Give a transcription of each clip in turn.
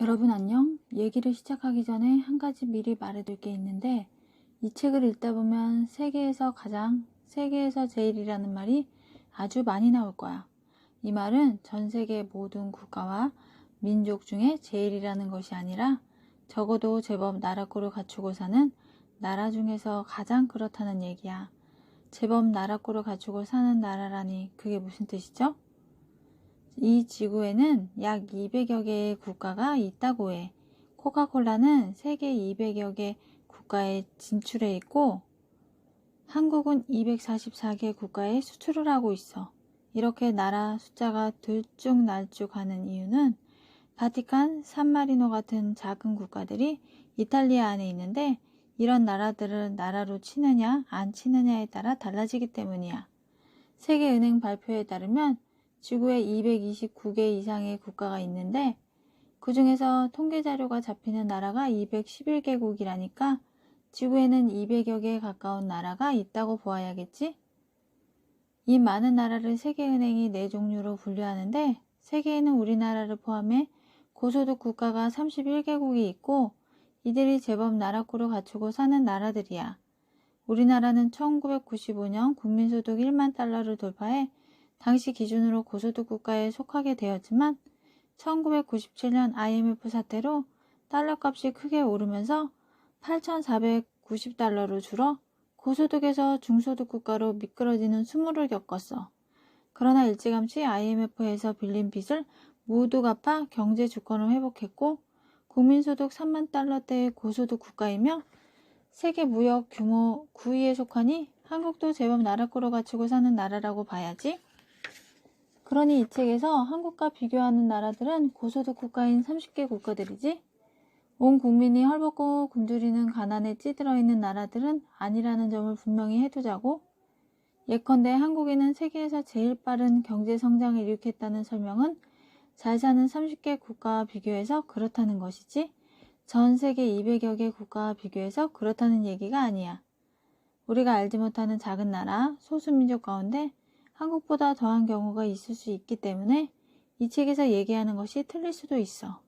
여러분 안녕? 얘기를 시작하기 전에 한 가지 미리 말해둘 게 있는데 이 책을 읽다 보면 세계에서 가장, 세계에서 제일이라는 말이 아주 많이 나올 거야. 이 말은 전 세계 모든 국가와 민족 중에 제일이라는 것이 아니라 적어도 제법 나라꼴을 갖추고 사는 나라 중에서 가장 그렇다는 얘기야. 제법 나라꼴을 갖추고 사는 나라라니 그게 무슨 뜻이죠? 이 지구에는 약 200여 개의 국가가 있다고 해. 코카콜라는 세계 200여 개 국가에 진출해 있고 한국은 244개 국가에 수출을 하고 있어. 이렇게 나라 숫자가 들쭉날쭉 하는 이유는 바티칸, 산마리노 같은 작은 국가들이 이탈리아 안에 있는데 이런 나라들을 나라로 치느냐 안 치느냐에 따라 달라지기 때문이야. 세계은행 발표에 따르면 지구에 229개 이상의 국가가 있는데 그 중에서 통계 자료가 잡히는 나라가 211개국이라니까 지구에는 200여 개에 가까운 나라가 있다고 보아야겠지? 이 많은 나라를 세계은행이 네 종류로 분류하는데 세계에는 우리나라를 포함해 고소득 국가가 31개국이 있고 이들이 제법 나라꾸를 갖추고 사는 나라들이야. 우리나라는 1995년 국민소득 1만 달러를 돌파해 당시 기준으로 고소득 국가에 속하게 되었지만 1997년 IMF 사태로 달러 값이 크게 오르면서 8,490달러로 줄어 고소득에서 중소득 국가로 미끄러지는 수모를 겪었어. 그러나 일찌감치 IMF에서 빌린 빚을 모두 갚아 경제 주권을 회복했고 국민소득 3만 달러대의 고소득 국가이며 세계 무역 규모 9위에 속하니 한국도 제법 나라꾸로 갖추고 사는 나라라고 봐야지. 그러니 이 책에서 한국과 비교하는 나라들은 고소득 국가인 30개 국가들이지. 온 국민이 헐벗고 굶주리는 가난에 찌들어 있는 나라들은 아니라는 점을 분명히 해두자고. 예컨대 한국에는 세계에서 제일 빠른 경제 성장을 일으켰다는 설명은 잘 사는 30개 국가와 비교해서 그렇다는 것이지 전 세계 200여 개 국가와 비교해서 그렇다는 얘기가 아니야. 우리가 알지 못하는 작은 나라, 소수민족 가운데 한국보다 더한 경우가 있을 수 있기 때문에 이 책에서 얘기하는 것이 틀릴 수도 있어.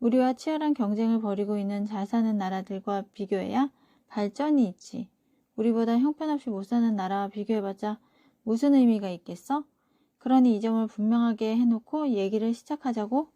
우리와 치열한 경쟁을 벌이고 있는 잘 사는 나라들과 비교해야 발전이 있지. 우리보다 형편없이 못 사는 나라와 비교해봤자 무슨 의미가 있겠어? 그러니 이 점을 분명하게 해놓고 얘기를 시작하자고.